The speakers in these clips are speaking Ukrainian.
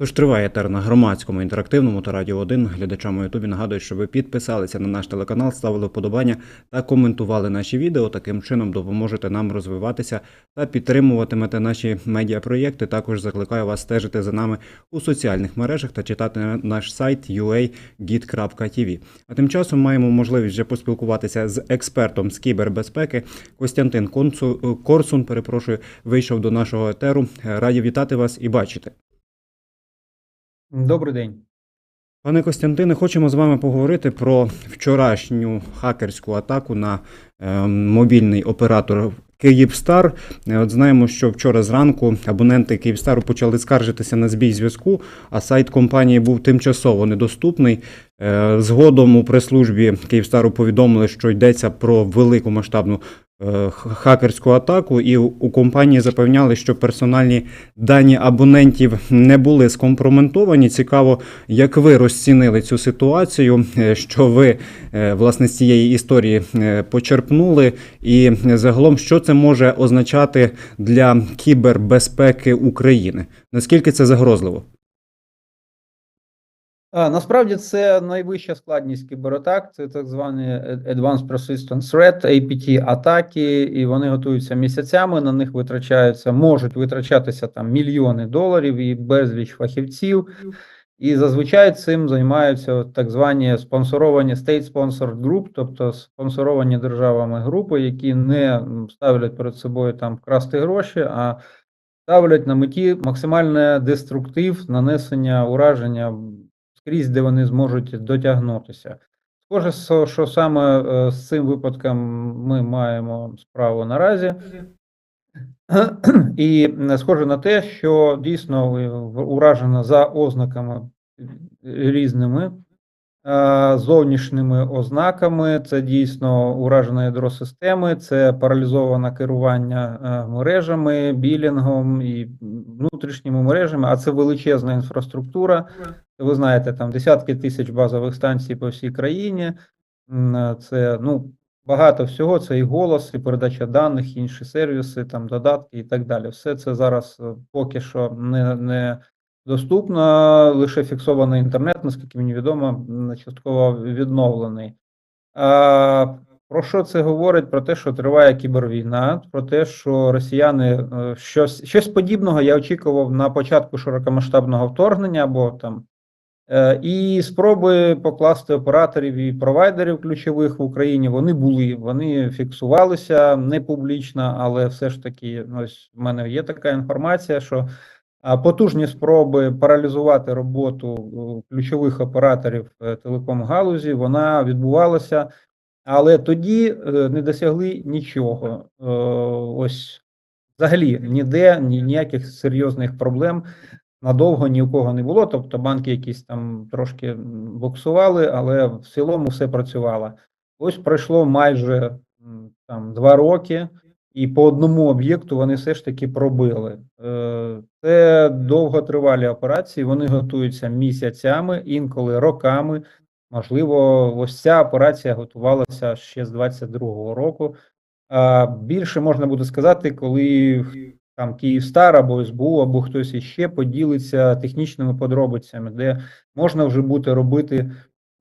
Тож триває етер на громадському інтерактивному та радіо 1. Глядачам у Ютубі нагадую, що ви підписалися на наш телеканал, ставили вподобання та коментували наші відео. Таким чином допоможете нам розвиватися та підтримуватимете наші медіапроєкти. Також закликаю вас стежити за нами у соціальних мережах та читати наш сайт ua.git.tv. А тим часом маємо можливість вже поспілкуватися з експертом з кібербезпеки. Костянтин Корсун, перепрошую, вийшов до нашого етеру. Раді вітати вас і бачити. Добрий день. Пане Костянтине, хочемо з вами поговорити про вчорашню хакерську атаку на е, мобільний оператор Київстар. Е, От знаємо, що вчора зранку абоненти Київстару почали скаржитися на збій зв'язку, а сайт компанії був тимчасово недоступний. Е, Згодом у прес-службі Київстару повідомили, що йдеться про велику масштабну хакерську атаку, і у- компанії запевняли, що персональні дані абонентів не були скомпроментовані. Цікаво, як ви розцінили цю ситуацію, е, що ви е, власне з цієї історії е, почерпнули, і е, загалом, що це може означати для кібербезпеки України? Наскільки це загрозливо? Насправді це найвища складність кібератак, це так звані Advanced Persistent Threat, APT атаки, і вони готуються місяцями. На них витрачаються, можуть витрачатися там мільйони доларів і безліч фахівців. І зазвичай цим займаються так звані спонсоровані State Sponsored Group, тобто спонсоровані державами групи, які не ставлять перед собою там вкрасти гроші, а ставлять на меті максимальне деструктив, нанесення ураження скрізь, де вони зможуть дотягнутися. Схоже, що саме е, з цим випадком ми маємо справу наразі. І е, схоже на те, що дійсно е, уражено за ознаками різними зовнішніми ознаками. Це дійсно уражене ядро системи, це паралізоване керування мережами, білінгом і внутрішніми мережами, а це величезна інфраструктура. Ви знаєте, там десятки тисяч базових станцій по всій країні. Це ну, багато всього. Це і голос, і передача даних, і інші сервіси, там додатки і так далі. Все це зараз е, поки що не, не доступно, лише фіксований інтернет, наскільки мені відомо, частково відновлений. А, про що це говорить? Про те, що триває кібервійна, про те, що росіяни е, щось, щось подібного я очікував на початку широкомасштабного вторгнення або там І спроби покласти операторів і провайдерів ключових в Україні вони були, вони фіксувалися не публічно, але все ж таки, ось в мене є така інформація, що потужні спроби паралізувати роботу е, ключових операторів е, телеком-галузі, вона відбувалася, але тоді е, не досягли нічого. Е, Ось взагалі ніде ні, ніяких серйозних проблем надовго ні у кого не було. Тобто банки якісь там трошки буксували, але в цілому все працювало. Ось пройшло майже там два роки, і по одному об'єкту вони все ж таки пробили. Е, Це довготривалі операції, вони готуються місяцями, інколи роками. Можливо, ось ця операція готувалася ще з 22-го року. Більше можна буде сказати, коли там Київстар або СБУ, або хтось іще поділиться технічними подробицями, де можна вже буде робити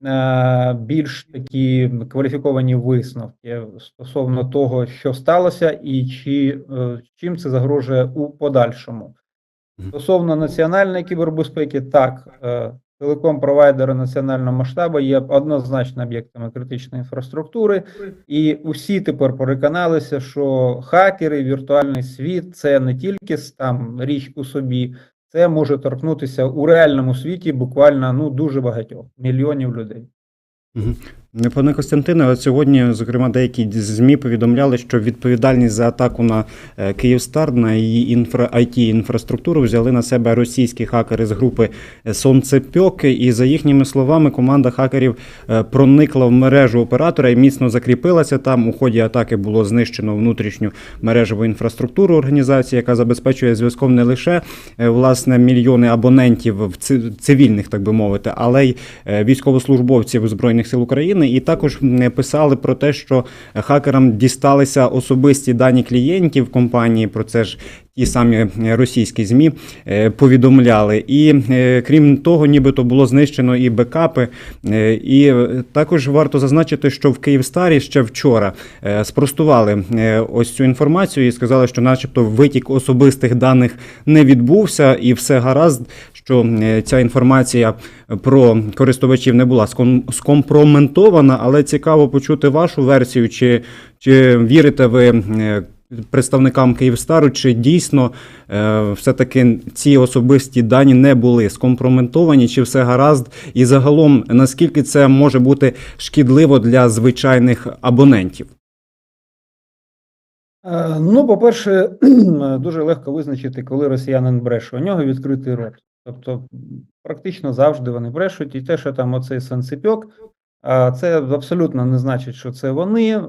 е, більш такі кваліфіковані висновки стосовно того, що сталося, і чи е, чим це загрожує у подальшому. Стосовно національної кібербезпеки, так, е, телеком-провайдери національного масштабу є однозначно об'єктами критичної інфраструктури, і усі тепер переконалися, що хакери, віртуальний світ це не тільки там річ у собі, це може торкнутися у реальному світі буквально ну дуже багатьох мільйонів людей. Пане Костянтине, сьогодні, зокрема, деякі ЗМІ повідомляли, що відповідальність за атаку на е, Київстар на її інфра it інфраструктуру взяли на себе російські хакери з групи е, Сонцепьок. І за їхніми словами, команда хакерів е, проникла в мережу оператора і міцно закріпилася там. У ході атаки було знищено внутрішню мережеву інфраструктуру організації, яка забезпечує зв'язком не лише власне мільйони абонентів в цивільних, так би мовити, але й військовослужбовців збройних сил України. І також писали про те, що хакерам дісталися особисті дані клієнтів компанії. Про це ж ті самі е, російські ЗМІ е, повідомляли. І е, крім того, нібито було знищено і бекапи. І також варто зазначити, що в Київстарі ще вчора спростували ось цю інформацію і сказали, що, начебто, витік особистих даних не відбувся, і все гаразд, що ця інформація про користувачів не була ском- скомпроментована, але цікаво почути вашу версію, чи, чи вірите ви представникам Київстару, чи дійсно е, все-таки ці особисті дані не були скомпроментовані, чи все гаразд, і загалом наскільки це може бути шкідливо для звичайних абонентів? Е, Ну, по-перше, дуже легко визначити, коли росіянин бреше. У нього відкритий рот. Тобто, практично завжди вони брешуть, і те, що там оцей санцепьок, а, це абсолютно не значить, що це вони,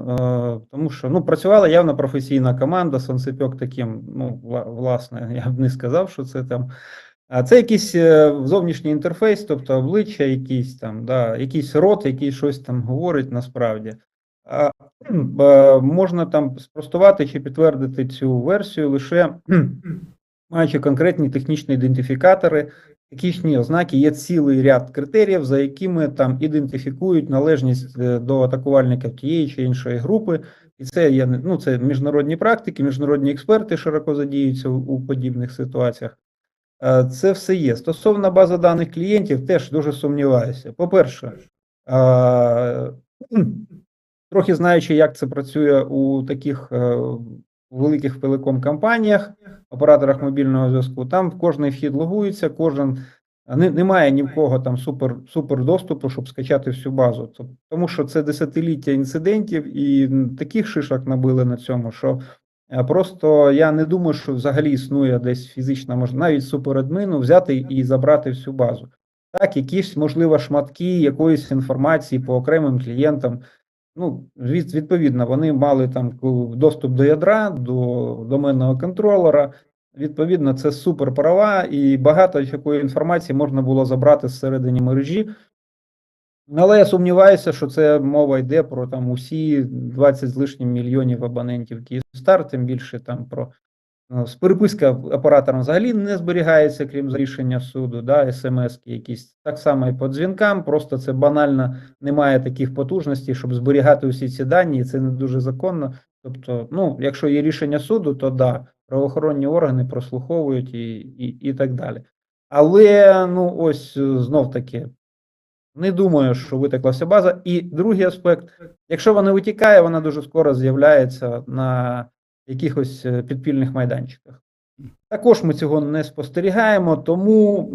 тому що ну, працювала явно професійна команда, санцепьок таким, ну, власне, я б не сказав, що це там. А це якийсь е, зовнішній інтерфейс, тобто обличчя, якийсь там, да, якийсь рот, який щось там говорить насправді. А, можна там спростувати чи підтвердити цю версію лише маючи конкретні технічні ідентифікатори, технічні ознаки, є цілий ряд критеріїв, за якими там ідентифікують належність е, до атакувальника тієї чи іншої групи. І це є ну, це міжнародні практики, міжнародні експерти широко задіються у, у подібних ситуаціях. Е, Це все є. Стосовно бази даних клієнтів, теж дуже сумніваюся. По-перше, е, трохи знаючи, як це працює у таких е, великих телеком-компаніях, операторах мобільного зв'язку, там кожний вхід логується, кожен не, немає ні в кого там супер, супер доступу, щоб скачати всю базу. Тому що це десятиліття інцидентів, і таких шишок набили на цьому, що е, просто я не думаю, що взагалі існує десь фізична можливість, навіть суперадмину взяти і забрати всю базу. Так, якісь, можливо, шматки якоїсь інформації по окремим клієнтам. Ну, відповідно, вони мали там доступ до ядра, до доменного контролера. Відповідно, це супер права, і багато якої інформації можна було забрати зсередині мережі. Але я сумніваюся, що це мова йде про там усі 20 з лишнім мільйонів абонентів Київстар, тим більше там про переписка оператором взагалі не зберігається, крім рішення суду, да, смс якісь. Так само і по дзвінкам, просто це банально немає таких потужностей, щоб зберігати усі ці дані, і це не дуже законно. Тобто, ну, якщо є рішення суду, то да, правоохоронні органи прослуховують і, і, і так далі. Але ну ось знов таки. Не думаю, що витекла вся база. І другий аспект: якщо вона витікає, вона дуже скоро з'являється на якихось е, підпільних майданчиках. Також ми цього не спостерігаємо, тому,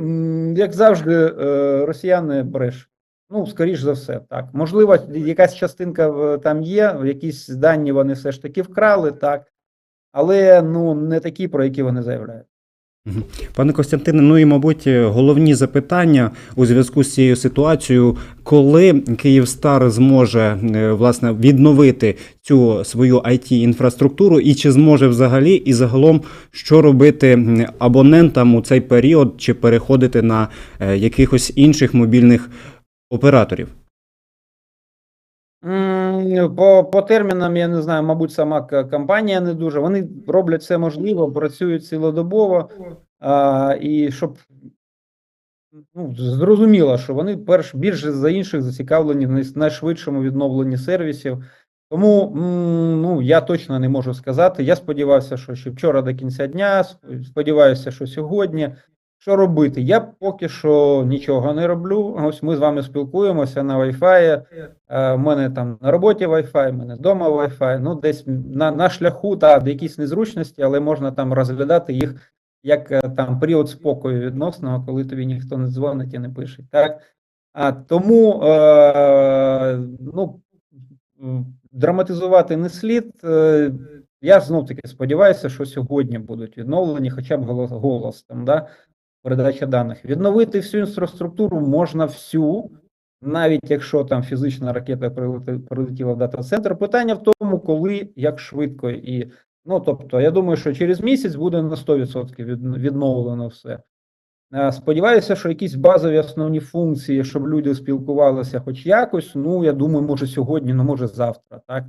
як завжди, е, росіяни бреш. Ну, скоріш за все, так. Можливо, якась частинка там є, якісь дані вони все ж таки вкрали, так. Але ну, не такі, про які вони заявляють. Пане Костянтине, ну і мабуть головні запитання у зв'язку з цією ситуацією, коли Київстар зможе е, власне відновити цю свою it інфраструктуру, і чи зможе взагалі, і загалом що робити абонентам у цей період, чи переходити на е, якихось інших мобільних операторів? По, по термінам, я не знаю, мабуть, сама компанія не дуже. Вони роблять все можливо, працюють цілодобово, а, і щоб ну, зрозуміло, що вони перш більше за інших зацікавлені в найшвидшому відновленні сервісів. Тому ну, я точно не можу сказати. Я сподівався, що ще вчора до кінця дня, сподіваюся, що сьогодні. Що робити? Я поки що нічого не роблю. Ось ми з вами спілкуємося на Wi-Fi. Е, У мене там на роботі Wi-Fi, у мене вдома Wi-Fi. Ну, десь на, на шляху та якісь незручності, але можна там розглядати їх як е, там період спокою відносного, коли тобі ніхто не дзвонить і не пише. Так? А тому е, ну, драматизувати не слід. Е, Я знов таки сподіваюся, що сьогодні будуть відновлені, хоча б голос, голос там, да, передача даних. Відновити всю інфраструктуру можна всю, навіть якщо там фізична ракета прилетіла в дата-центр. Питання в тому, коли, як швидко і. Ну, тобто, я думаю, що через місяць буде на 100% відновлено все. Е, Сподіваюся, що якісь базові основні функції, щоб люди спілкувалися хоч якось. Ну, я думаю, може сьогодні, ну може завтра, так.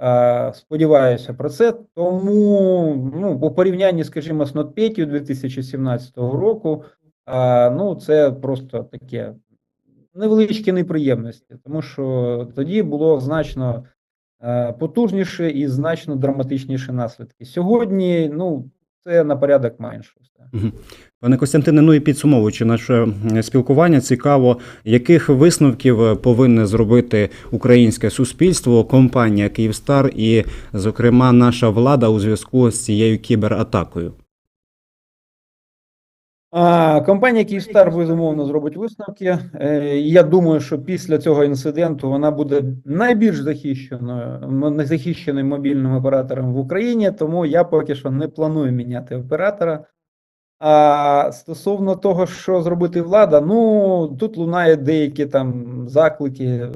Е, Сподіваюся про це. Тому ну, у порівнянні, скажімо, з NotPetya 2017 року, ну, це просто таке невеличкі неприємності, тому що тоді було значно е, потужніше і значно драматичніші наслідки. Сьогодні, ну, це на порядок менше. Пане Костянтине, ну і підсумовуючи наше спілкування, цікаво, яких висновків е, повинне зробити українське суспільство, компанія Київстар і, зокрема, наша влада у зв'язку з цією кібератакою. Компанія Київстар безумовно зробить висновки. Е, Я думаю, що після цього інциденту вона буде найбільш захищеною захищеним мобільним оператором в Україні, тому я поки що не планую міняти оператора. А стосовно того, що зробити влада, ну тут лунає деякі там заклики е,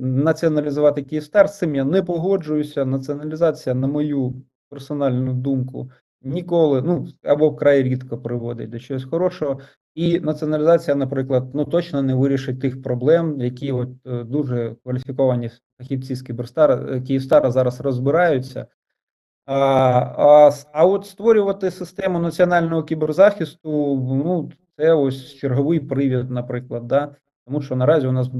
націоналізувати Київстар. З цим я не погоджуюся. Націоналізація, на мою персональну думку, ніколи, ну або вкрай рідко приводить до чогось хорошого. І націоналізація, наприклад, ну точно не вирішить тих проблем, які от е, дуже кваліфіковані фахівці з Кіберстара е, Київстара зараз розбираються. А, а, а от створювати систему національного кіберзахисту, ну це ось черговий привід, наприклад, да. Тому що наразі у нас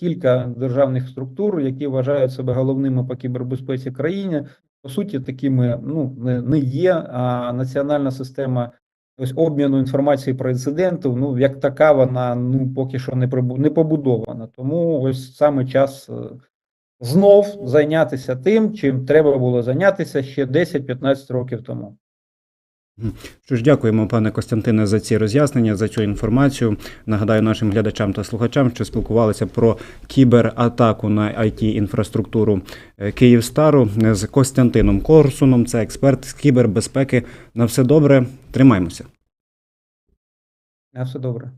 кілька державних структур, які вважають себе головними по кібербезпеці країни, по суті, такими ну не, не є. А національна система ось обміну інформації про інциденти, ну як така, вона ну поки що не не побудована. Тому ось саме час е, знов зайнятися тим, чим треба було зайнятися ще 10-15 років тому. Що ж, дякуємо, пане Костянтине, за ці роз'яснення, за цю інформацію. Нагадаю нашим глядачам та слухачам, що спілкувалися про кібератаку на it інфраструктуру е, Київстару з Костянтином Корсуном. Це експерт з кібербезпеки. На все добре. Тримаймося. На все добре.